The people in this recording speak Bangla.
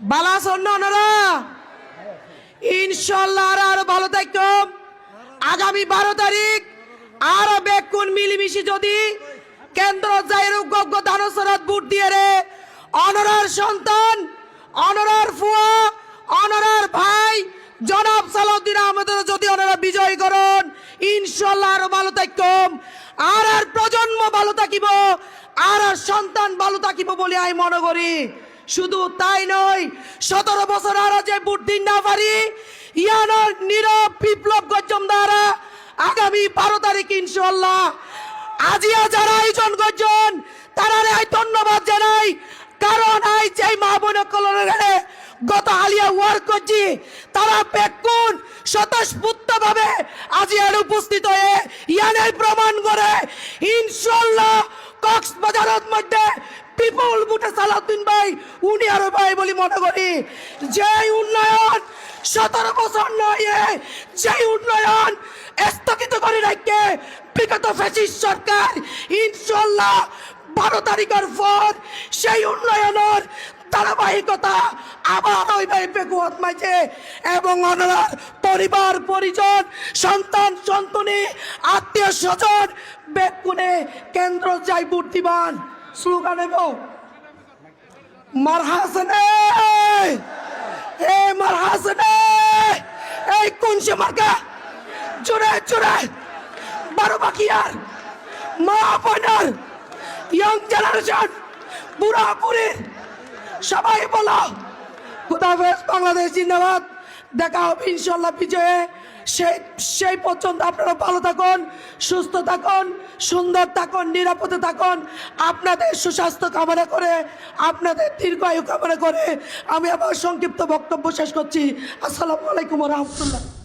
বালা শোন ওনারা ইনশাল্লাহ আর আরও ভালো থাকো। আগামী বারো তারিখ আরও বেকুন মিলিমিশি যদি কেন্দ্র জাইর গজ্ঞ দানসরাত বুট দিয়ে রে। অনরার সন্তান, অনরার ফুয়া, অনরার ভাই, জনাব সালাউদ্দিন আহমেদের যদি ওনারা বিজয় করেন, ইনশাল্লাহ আরও ভালো থাকম আর আর প্রজন্ম ভালো থাকিব, আর আর সন্তান ভালো থাকিব বলে আমি মনে করি। শুধু তাই নয়, সতেরো বছর আর যে বুট দিন না পারি, ইয়ানোর নীরব বিপ্লব গজ্জম আগামী বারো তারিখ ইনশাল্লাহ আজিয়া যারা আয়োজন করছেন, তারা আই ধন্যবাদ জানাই। কারণ আই চাই মা বোন কলরে গত আলিয়া ওয়ার করছি, তারা বেকুন স্বতঃস্ফূর্ত ভাবে আজি আর উপস্থিত হয়ে ইয়ানের প্রমাণ করে ইনশাল্লাহ কক্সবাজারের মধ্যে পিপল বুটে সালাউদ্দিন ভাই, উনি আরও ভাই বলি মনে করি। যে উন্নয়ন সতেরো বছর নয় যে উন্নয়ন স্থগিত করে রাখে বিগত ফ্যাসিস সরকার ইনশাল্লাহ বারো তারিখের পর সেই উন্নয়নের ধারাবাহিকতা আবার ওই ভাই বেকুয়াত মাইছে এবং ওনার পরিবার, পরিজন, সন্তান সন্তনি আত্মীয় স্বজন বেকুনে কেন্দ্র যাই বুদ্ধিমান। স্লোগান নেব মার হাসনে এ মার হাসনে এই কোন সে মার্কা। জোরে জোরে। বারো বাকিয়ার। মা বোনের ইয়াং জেনারেশন বুড়া বুড়ি সবাই বলো খুদাফেজ বাংলাদেশ জিন্দাবাদ। দেখা হবে ইনশাল্লাহ বিজয়ে। সেই সেই পর্যন্ত আপনারা ভালো থাকুন, সুস্থ থাকুন, সুন্দর থাকুন, নিরাপদে থাকুন। আপনাদের সুস্বাস্থ্য কামনা করে, আপনাদের দীর্ঘায়ু কামনা করে আমি আবার সংক্ষিপ্ত বক্তব্য শেষ করছি। আসসালামু আলাইকুম রহমতুল্লাহ।